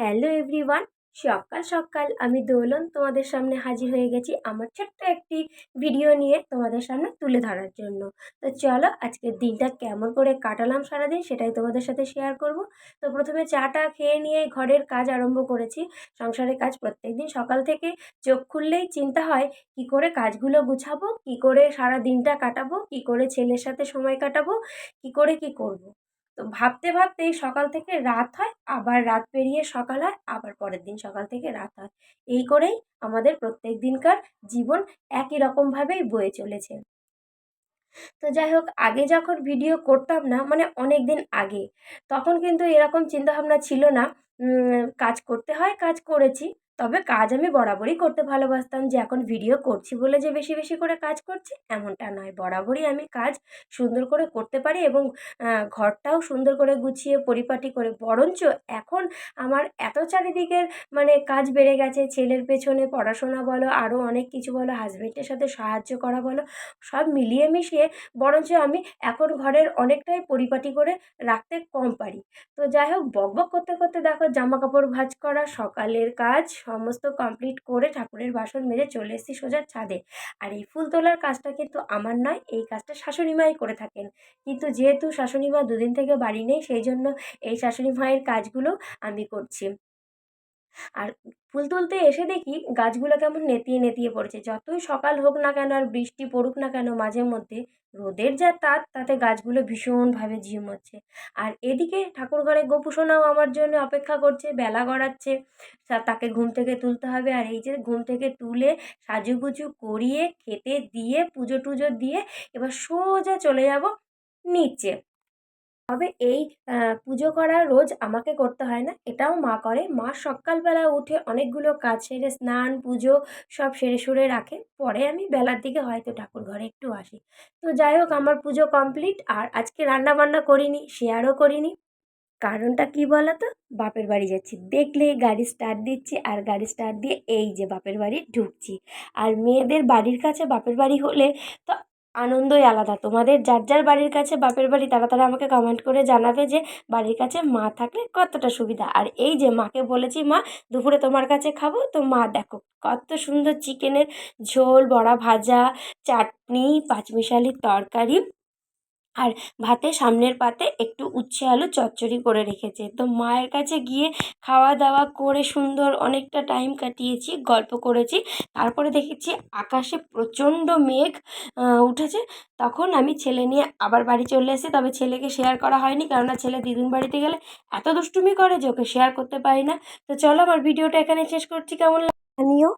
Hello everyone সকাল সকাল আমি দোলন তোমাদের সামনে হাজির হয়ে গেছি আমার ছোট্ট একটি ভিডিও নিয়ে তোমাদের সামনে তুলে ধরার জন্য। তো চলো আজকের দিনটা কেমন করে কাটালাম সারাদিন সেটাই তোমাদের সাথে শেয়ার করব। তো প্রথমে চাটা খেয়ে নিয়ে ঘরের কাজ আরম্ভ করেছি। সংসারের কাজ প্রত্যেক দিন সকাল থেকে চোখ খুললেই চিন্তা হয়, কি করে কাজগুলো গুছাবো, কি করে সারা দিনটা কাটাবো, কি করে ছেলের সাথে সময় কাটাবো, কি করে কি করব। তো ভাবতে ভাবতেই সকাল থেকে রাত হয়, আবার রাত পেরিয়ে সকাল হয়, আবার পরের দিন সকাল থেকে রাত হয়। এই করেই আমাদের প্রত্যেক দিনকার জীবন একই রকমভাবেই বয়ে চলেছে। তো যাই হোক, আগে যখন ভিডিও করতাম না মানে অনেক দিন আগে, তখন কিন্তু এরকম চিন্তাভাবনা ছিল না। কাজ করতে হয়, কাজ করেছি। তবে কাজ আমি বরাবরই করতে ভালোবাসতাম যে এখন ভিডিও করছি বলে যে বেশি বেশি করে কাজ করছি, এমনটা নয়। বরাবরই আমি কাজ সুন্দর করে করতে পারি এবং ঘরটাও সুন্দর করে গুছিয়ে পরিপাটি করে, বরঞ্চ এখন আমার এত চারিদিকের মানে কাজ বেড়ে গেছে, ছেলের পেছনে পড়াশোনা বলো আরও অনেক কিছু বলো হাজব্যান্ডের সাথে সাহায্য করা বলো, সব মিলিয়ে মিশিয়ে বরঞ্চ আমি এখন ঘরের অনেকটাই পরিপাটি করে রাখতে কম পারি। তো যাই হোক বক বক করতে করতে দেখো জামা কাপড় ভাঁজ করা, সকালের কাজ সমস্ত কমপ্লিট করে ঠাকুরের বাসন মেজে চলে এসেছি সোজা ছাদে। আর এই ফুল তোলার কাজটা কিন্তু আমার নয়, এই কাজটা শাশুড়ি মাই করে থাকেন। কিন্তু যেহেতু শাশুড়ি মা দুদিন থেকে বাড়ি নেই, সেই জন্য এই শাশুড়ি মায়ের কাজগুলো আমি করছি। আর ফুল তুলতে এসে দেখি গাছগুলো কেমন নেতিয়ে নেতিয়ে পড়েছে। যতই সকাল হোক না কেন আর বৃষ্টি পড়ুক না কেন মাঝে মধ্যে রোদের যা তাপ, তাতে গাছগুলো ভীষণভাবে ঝিমোচ্ছে আর এদিকে ঠাকুরঘরে গোপুসোনাও আমার জন্য অপেক্ষা করছে, বেলা গড়াচ্ছে তাকে ঘুম থেকে তুলতে হবে। আর এই যে ঘুম থেকে তুলে সাজুগুজু করিয়ে, খেতে দিয়ে, পুজো টুজো দিয়ে এবার সোজা চলে যাব নিচে। তবে এই পুজো করা রোজ আমাকে করতে হয় না। এটাও মা করে। মা সকালবেলা উঠে অনেকগুলো কাজ সেরে স্নান, পুজো সব সেরে সুরে রাখে। পরে আমি বেলার দিকে হয়তো ঠাকুর ঘরে একটু আসি। তো যাই হোক, আমার পুজো কমপ্লিট আর আজকে রান্না বান্না করিনি, শেয়ারও করিনি। কারণটা কি বলো তো বাপের বাড়ি যাচ্ছি। দেখলে গাড়ি স্টার্ট দিচ্ছি আর গাড়ি স্টার্ট দিয়ে এই যে বাপের বাড়ি ঢুকছি। আর মেয়েদের বাড়ির কাছে বাপের বাড়ি হলে তো আনন্দই আলাদা। তোমাদের যার যার বাড়ির কাছে বাপের বাড়ি, তারা তারা আমাকে কমেন্ট করে জানাবে যে বাড়ির কাছে মা থাকলে কতটা সুবিধা। আর এই যে মাকে বলেছি, মা, দুপুরে তোমার কাছে খাব? তো মা, দেখো, কত সুন্দর চিকেনের ঝোল, বড়া ভাজা, চাটনি পাঁচমিশালির তরকারি আর ভাতে সামনের পাতে একটু উচ্ছে আলু চচ্চড়ি করে রেখেছে। তো মায়ের কাছে গিয়ে খাওয়া দাওয়া করে সুন্দর অনেকটা টাইম কাটিয়েছি, গল্প করেছি। তারপরে দেখেছি আকাশে প্রচণ্ড মেঘ উঠেছে। তখন আমি ছেলে নিয়ে আবার বাড়ি চলে এসেছি। তবে ছেলেকে শেয়ার করা হয়নি কেননা ছেলে দিদুন বাড়িতে গেলে এত দুষ্টুমি করে যে ওকে শেয়ার করতে পারি না। তো চলো আমার ভিডিওটা এখানে শেষ করছি। কেমন জানিও।